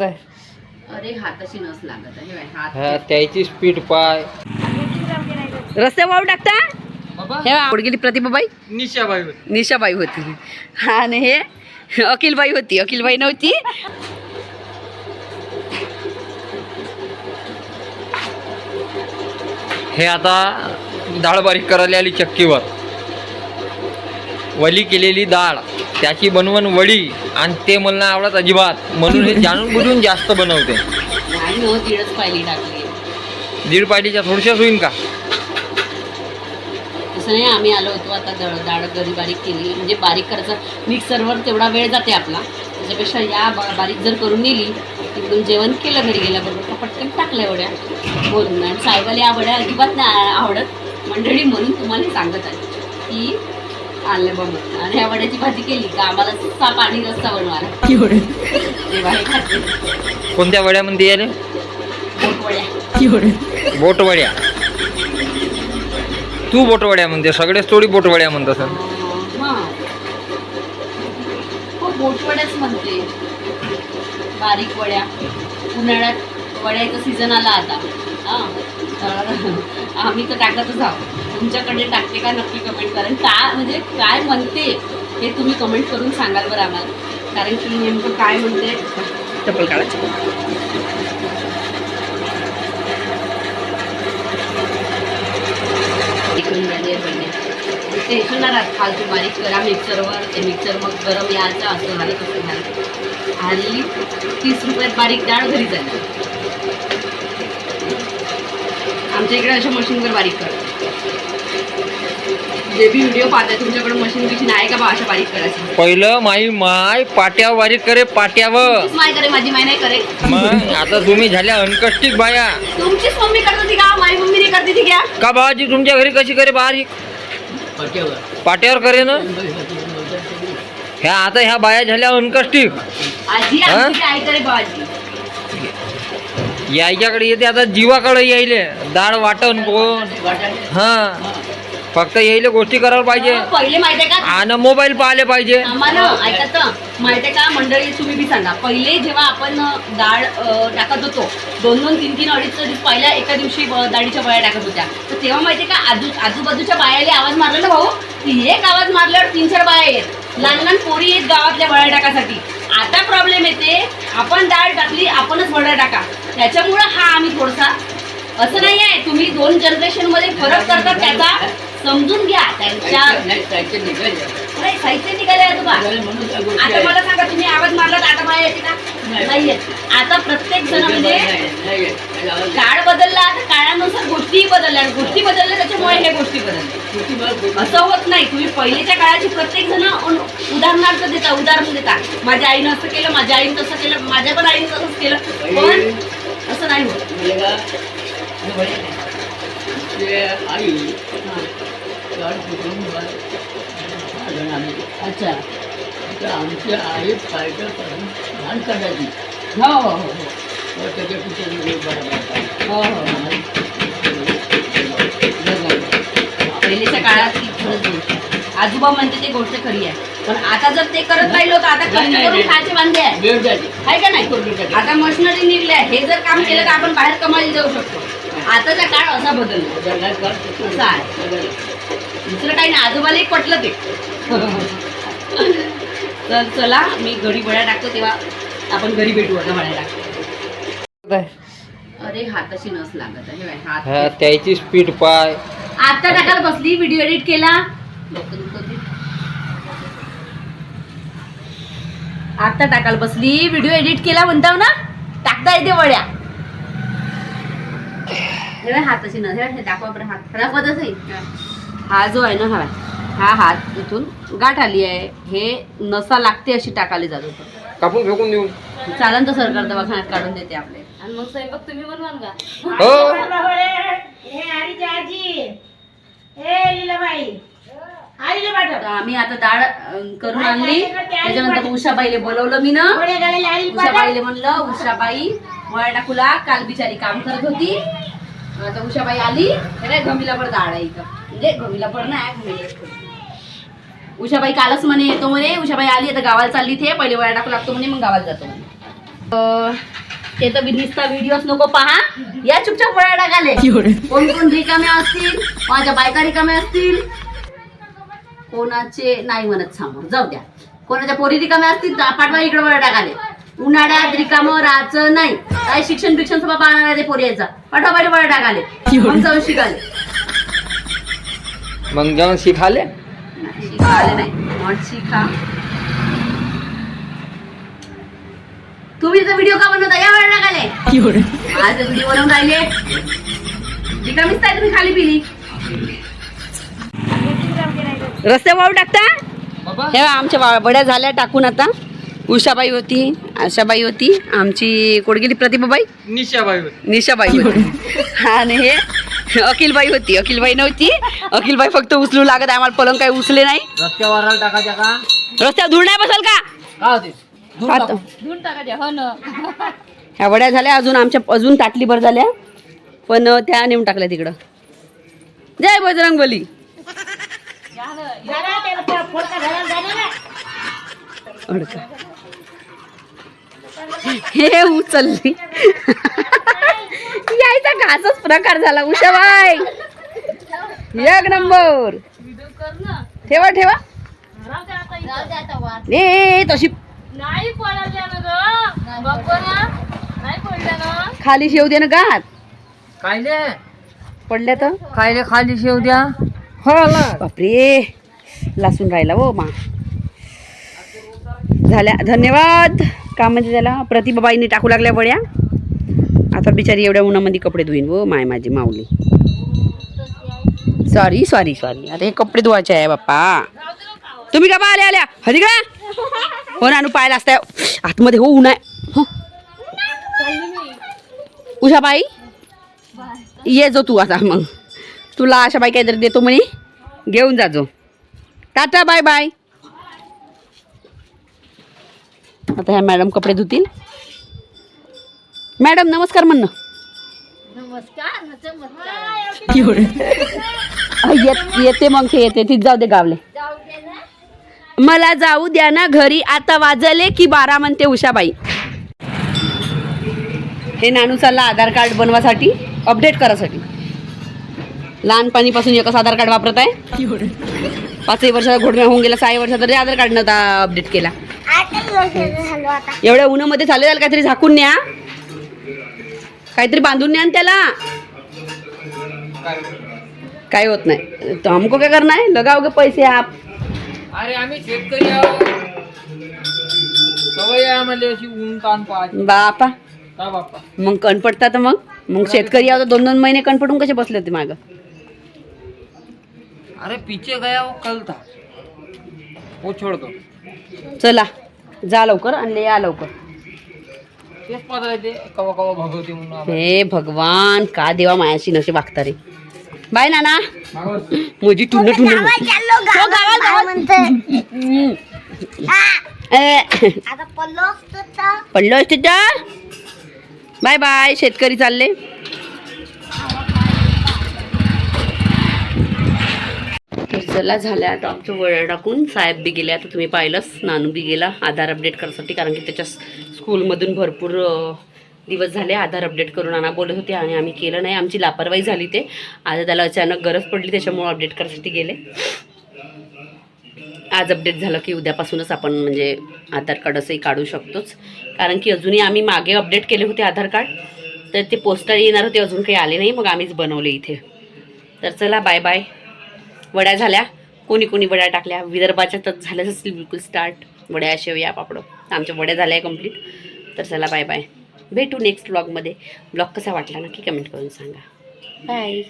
अरे हाताशी नस लागत आहे बाय, हात हा त्याची स्पीड पाय. रस्ते वाळू टाकता? बाबा. हे आवड गेली प्रतिभाबाई. निशाबाई निशाबाई होती. आणि हे अखिलबाई होती अखिलबाई नव्हती. हे आता डाळ बारीक करायला आली चक्कीवर. वली केलेली डाळ त्याची बनवून वडी आणि ते मला आवडत अजिबात. म्हणून हे जाणून बुजून जास्त बनवते. नाही हो पाहिली टाकली. दीड पायलीच्या थोडशाच होईन का? तसं नाही आम्ही आलो होतो आता दळ डाळ घरी बारीक केली. म्हणजे बारीक करायचं मिक्सरवर तेवढा वेळ जाते आपला. त्याच्यापेक्षा या बारीक जर करून नेली तिकडून जेवण केलं घरी गेल्याबरोबर पटकन टाकल्या वड्या बोलून आणि साहेबाला या वड्या अजिबात नाही आवडत. मंडळी म्हणून तुम्हाला सांगत आहे की आले बाबा आणि ह्या वड्याची भाजी केली का? आम्हाला सा पाणी रस्ता बनवा तेव्हा हे खाते कोणत्या वड्यामध्ये आले पोटवड्या बोटवड्या. तू बोटवड्या म्हणते सगळेच थोडी बोटवड्या म्हणतात. हां. हो बोटवड्याच म्हणते. बारीक वड्या. उन्हाळ्यात वड्याचा सीझन आला आता. हां. तर आम्ही तर टाकतच आहोत. तुमच्याकडे टाकते का नक्की कमेंट करा. आणि का म्हणजे काय म्हणते हे तुम्ही कमेंट करून सांगाल बरं आम्हाला. कारण की नेमकं काय म्हणते? चप्पल काढायची. टेन्शन राहत फालतू बारीक करा मिक्सरवर ते मिक्सर मग गरम यायचं असं झालं कसं झालं. आणि तीस रुपयात बारीक डाळ घरी झाली आमच्या इकडे अशा मशीनवर बारीक करतात जे बी व्हिडिओ पाहताय तुमच्याकडे मशीन बिशीन आहे का बा अशा बारीक करायची? पहिलं माई माय पाट्यावर बारीक करे पाट्यावर. तुमचीच माय करे माझी माय नाही करे. मग आता तुम्ही झाल्या अनकष्टिक बाया. तुमचीच मम्मी करत होती का? माझी मम्मी नाही करते ती का का बाबाजी तुमच्या घरी कशी करे बारीक पाट्यावर. करे ना. ह्या आता ह्या बाया झाल्या अनकष्टिक आजी? आमची आई करे बाजी यायच्याकडे येते आता जीवाकडे यायले. डाळ वाटण कोण? हा. फक्त यायले गोष्टी करायला पाहिजे. पहिले माहिती आहे का? आणि मोबाईल पाहिले पाहिजे. आम्हाला ऐकत माहिती आहे का? मंडळी तुम्ही बी सांगा. पहिले जेव्हा आपण डाळ अ, टाकत होतो दोन दोन तीन तीन अडीच अडीच पहिल्या एका दिवशी ब- डाळीच्या बळ्या टाकत होत्या. तर तेव्हा माहिती आहे का? आजू आजूबाजूच्या बायाले आवाज मारला ना भाऊ. एक आवाज मारल्यावर तीन चार बाया येत. लहान लहान पोरी येत गावातल्या बळ्या टाकासाठी. आता प्रॉब्लेम येते आपण डाळ टाकली आपणच बळ्या टाका. त्याच्यामुळं हा आम्ही थोडसा असं नाही आहे तुम्ही दोन जनरेशनमध्ये फरक करतात त्याचा. समजून घ्या त्यांच्या नाही, साहित्य निघाले आजोबा आता मला सांगा तुम्ही आवाज मारला तर आता बाया येते का नाही येत आता प्रत्येक जण म्हणजे काळ बदलला आता काळानुसार गोष्टीही बदलल्या गोष्टी बदलल्या त्याच्यामुळे हे गोष्टी बदलल्या असं होत नाही तुम्ही पहिलेच्या काळाची प्रत्येक जण उदाहरणार्थ देता उदाहरण देता माझ्या आईनं असं केलं माझ्या आईनं तसं केलं माझ्या पण आईनं तसंच केलं पण असं नाही होत अच्छा. आमची आई पायटा करून घाण काढायची. हो. हो हो त्याच्या पिक्चर हो हो. पहिलेच्या काळात ती खरंच गोष्ट. आजोबा म्हणते ते गोष्ट खरी आहे. पण आता जर ते करत राहिलो तर आता कष्ट करून. खायचे वांदे आहे. का नाही? आता मशिनरी निघल्या. हे जर काम केलं तर आपण बाहेर कमायला जाऊ शकतो. आताचा काळ असा बदलला. असा आहे. दुसरं काही नाही आजोबाला पटलं ते. तर चला मी घरी बळ्या टाकतो तेव्हा आपण घरी भेटू आता टाकतो. अरे हाताशी नस लागत आहे हा हात. त्याची स्पीड पाय. आता टाकायला बसली व्हिडिओ एडिट केला. आता टाकायला बसली व्हिडिओ एडिट केला म्हणताव ना टाकता येते वड्या. हाताशी न हे दाखवा बरं हात. दाखवतच नाही हा जो आहे ना हा हा हात इथून गाठ आली आहे. हे नसा लागते अशी टाकाली जात. होतं कापून फेकून देऊ चालन तर सरकार दवाखान्यात काढून देते आपले. आणि मग स्वयंपाक तुम्ही बनवाल का? हो. तर आम्ही आता डाळ अं, करून आणली. त्याच्यानंतर उषाबाईले बोलवलं मी ना. उषाबाईले म्हणलं उषाबाई मळा टाकूला. काल बिचारी काम करत होती. आता उषाबाई आली. गमीला पण डाळ आहे इथं. पण नाही घमीला पण. उषाबाई कालच म्हणे येतो म्हणे. उषाबाई आली आता गावाला चालली ते पहिले वळा टाकू लागतो म्हणे मग गावाला जातो म्हणे. ते तर नुसता व्हिडिओच नको पहा. या चुपचाप वळा टाकाले. कोण कोण रिकामे असतील माझ्या बायका रिकामे असतील. कोणाचे नाही म्हणत समोर. जाऊ द्या. कोणाच्या पोरी रिकामे असतील तर पाठवा इकडे वळा टाकाले. उन्हाळ्यात रिकामं राहायचं नाही. काय शिक्षण बिक्षण सगळं पाहणार ते पोरी यायचा. पाठवा वळा टाकाले. जाऊन शिकाले मग जाऊन शिकाले? नाही, शिकाले नाही. नॉट शिका. तुम्ही तर व्हिडिओ का बनवता? या वेळ टाकाले आज व्हिडिओ बनवून राहिले. रिकामीच काय तुम्ही खाली पिली. रस्त्यावर वाळू टाकता? हे आमच्या वड्या झाल्या टाकून आता. उषाबाई होती आशाबाई होती आमची कोण गेली प्रतिभाबाई. निशाबाई निशाबाई होती. आणि हे अखिलबाई होती. अखिलबाई नव्हती. अखिलबाई फक्त उचलू लागत. आम्हाला पलंग काही उचले नाही. रस्त्यावर टाकायच्या का? रस्त्यावर धूळ नाही बसल का? का होते? आता. ह्या वड्या झाल्या. अजून आमच्या अजून ताटली भर झाल्या. पण त्या नेऊन टाकल्या तिकडं. जय बजरंग बली अडका. हे उचलली. घासच प्रकार झाला. उषाबाई एक नंबर. ठेवा ठेवा. ए तशी. नाही खाली शेव दे ना गात. कायले पडल्या तर? कायले खाली शेव द्या. हो. बापरे. लासून राहिला हो मा. झाल्या. धन्यवाद. का म्हणजे त्याला प्रतिभाबाईंनी टाकू लागल्या वड्या? आता बिचारी एवढ्या उन्हामध्ये कपडे धुईन व माय माझी माऊली. सॉरी सॉरी सॉरी आता हे कपडे धुवायचे आहे बाप्पा. तुम्ही का बा आल्या? आल्या हरी का? हो ना पाहायला असताय. आतमध्ये हो ऊन आहे हो. उषाबाई ये जो तू आता मग. तुला अशा बाई काहीतरी देतो म्हणे. घेऊन जाजो टाटा बाय बाय. आता ह्या मॅडम कपडे धुतील. मॅडम नमस्कार म्हणणं. येत येते मग ते येते ती जाऊ दे गावले. मला जाऊ द्या ना घरी आता वाजले की बारा म्हणते उषाबाई. हे नानू चालला आधार कार्ड बनवासाठी अपडेट करासाठी. लहानपणीपासून एकच आधार कार्ड वापरत आहे. पाचही वर्षाचा घोडम्या होऊन गेला सहा वर्षाचा तरी आधार कार्ड नव्हता अपडेट केला. एवढ्या उन्हामध्ये चालेल काहीतरी झाकून न्या. काहीतरी बांधून न्या त्याला. काय होत नाही. तो हमको काय करना है लगाओगे पैसे आप. अरे आम्ही शेतकरी आहोत. आहे बापा. मग कण पडता तर मग? मग शेतकरी आता दोन दोन महिने कण पडून कसे बसले होते मागं? अरे पीछे गया वो कल था. वो छोड़ दो. चला. जा लवकर आणि या लवकर. हे भगवान का देवा मायाशी नसे वागता रे? बाय नाना. माझी टुन्न टुन्न. हो, पडलो असतो बाय बाय शेतकरी चालले. चला झाल्या आता आमचं वळ टाकून. साहेब बी गेले आता तुम्ही पाहिलंच. नानू बी गेला. आधार अपडेट करण्यासाठी कारण की त्याच्या स्कूलमधून भरपूर दिवस झाले. आधार अपडेट करून आणा बोलत होते आणि आम्ही केलं नाही. आमची लापरवाही झाली ते. आता त्याला अचानक गरज पडली त्याच्यामुळं अपडेट करण्यासाठी गेले. आज अपडेट झालं की उद्यापासूनच आपण म्हणजे आधार कार्ड असंही काढू शकतोच. कारण की अजूनही आम्ही मागे अपडेट केले होते आधार कार्ड. तर ते पोस्टर येणार होते अजून काही आले नाही. मग आम्हीच बनवले इथे. तर चला बाय बाय. वड्या झाल्या. कोणी कोणी वड्या टाकल्या. विदर्भाच्या तर झाल्याच असतील बिलकुल स्टार्ट वड्या शेवया पापडं. आमच्या वड्या झाल्या कंप्लीट तर चला बाय बाय भेटू नेक्स्ट ब्लॉगमध्ये ब्लॉग कसा वाटला नक्की कमेंट करून सांगा. बाय